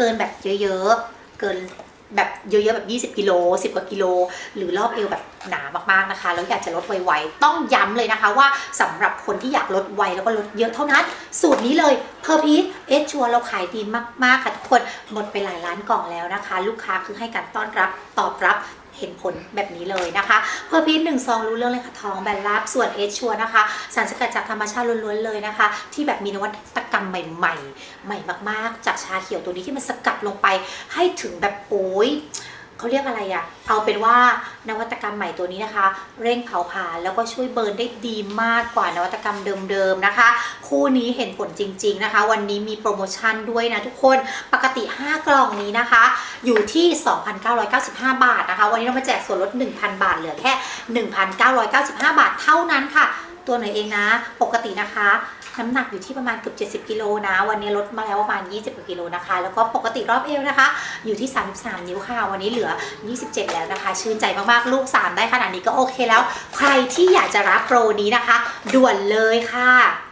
เกินแบบเยอะๆ เกินแบบเยอะๆแบบ 20 กิโล 10 กว่ากิโล หรือรอบเอวแบบหนามากๆนะคะ แล้วอยากจะลดไวๆ ต้องย้ำเลยนะคะว่าสำหรับคนที่อยากลดไวแล้วก็ลดเยอะเท่านั้น สูตรนี้เลยเพอร์พีทเอชชัวเราขายดีมากๆค่ะทุกคน หมดไปหลายล้านกล่องแล้วนะคะ ลูกค้าคือให้การต้อนรับตอบรับเห็นผลแบบนี้เลยนะคะ เพอร์พีทหนึ่งซองรู้เรื่องเลยค่ะท้องแบนลาบส่วนเอชชัวนะคะ สารสกัดจากธรรมชาติล้วนๆเลยนะคะ ที่แบบมีนวัตกร รมใหม่ๆ ใหม่มากๆ จากชาเขียวตัวนี้ที่มันสกัดลงไป ให้ถึงแบบโอ้ยเขาเรียกอะไรอะเอาเป็นว่านวัตกรรมใหม่ตัวนี้นะคะ เร่งเผาผลาญแล้วก็ช่วยเบิร์นได้ดีมากกว่านวัตกรรมเดิมๆนะคะ คู่นี้เห็นผลจริง ๆนะคะ วันนี้มีโปรโมชั่นด้วยนะทุกคนปกติ 5 กล่องนี้นะคะ อยู่ที่ 2,995 บาทนะคะ วันนี้เรามาแจกส่วนลด 1,000 บาทเหลือแค่ 1,995 บาทเท่านั้นค่ะ ตัวหน่อยเองนะ ปกตินะคะ น้ำหนักอยู่ที่ประมาณเกือบ70กิโลนะ วันนี้ลดมาแล้วประมาณ 20กว่ากิโลนะคะ แล้วก็ปกติรอบเอวนะคะ อยู่ที่ 33 นิ้วค่ะ วันนี้เหลือ 27 แล้วนะคะ ชื่นใจมากๆ ลูก 3 ได้ขนาดนี้ก็โอเคแล้ว ใครที่อยากจะรับโปรนี้นะคะ ด่วนเลยค่ะ